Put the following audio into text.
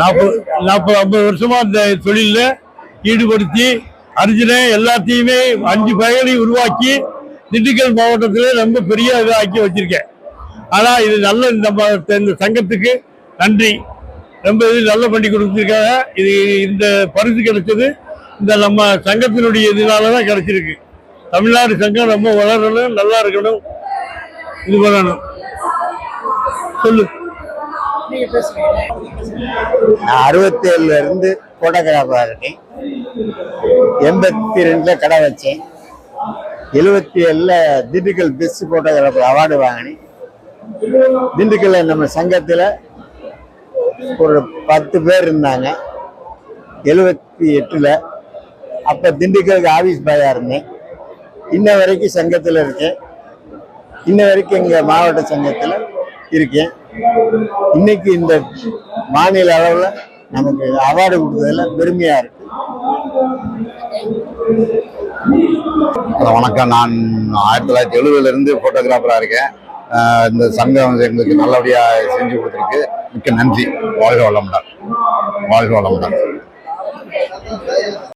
நாற்பது நாற்பது ஐம்பது வருஷமா இந்த தொழில ஈடுபடுத்தி அர்ஜுனை எல்லாத்தையுமே அஞ்சு பயிரையும் உருவாக்கி திண்டுக்கல் மாவட்டத்தில் ரொம்ப பெரிய இதாக்கி வச்சிருக்கேன். ஆனா இது நல்ல நம்ம இந்த சங்கத்துக்கு நன்றி. ரொம்ப இது நல்ல பண்ணி கொடுத்துருக்காங்க. இது இந்த பரிசு கிடைச்சது இந்த நம்ம சங்கத்தினுடைய இதனால தான் கிடைச்சிருக்கு. தமிழ்நாடு சங்கம் ரொம்ப வளரணும் நல்லா இருக்கணும். இது பண்ணணும். சொல்லு. நான் அறுபத்தி ஏழுல இருந்து போட்டோகிராஃபராக இருக்கேன். எண்பத்தி ரெண்டுல கடை வச்சேன். எழுபத்தி ஏழுல திண்டுக்கல் பெஸ்ட் போட்டோகிராஃபர் அவார்டு வாங்கினேன். திண்டுக்கல்ல நம்ம சங்கத்தில் ஒரு பத்து பேர் இருந்தாங்க. எழுபத்தி எட்டுல அப்போ திண்டுக்கலுக்கு ஆஃபீஸ் பாயா இருந்தேன். இன்ன வரைக்கும் சங்கத்தில் இருக்கேன். இன்ன வரைக்கும் எங்கள் மாவட்ட சங்கத்தில் இருக்கேன். இன்னைக்கு இந்த மாநில அளவில் நமக்கு அவார்டு கொடுத்ததுல பெருமையா இருக்கு. வணக்கம். நான் ஆயிரத்தி தொள்ளாயிரத்தி எழுபதுல இருந்து போட்டோகிராஃபரா இருக்கேன். ஆஹ் இந்த சங்கம் எங்களுக்கு நல்லபடியா செஞ்சு கொடுத்துருக்கு. மிக்க நன்றி. வாழ்க வளமுடன். வாழ்க வளமுடன்.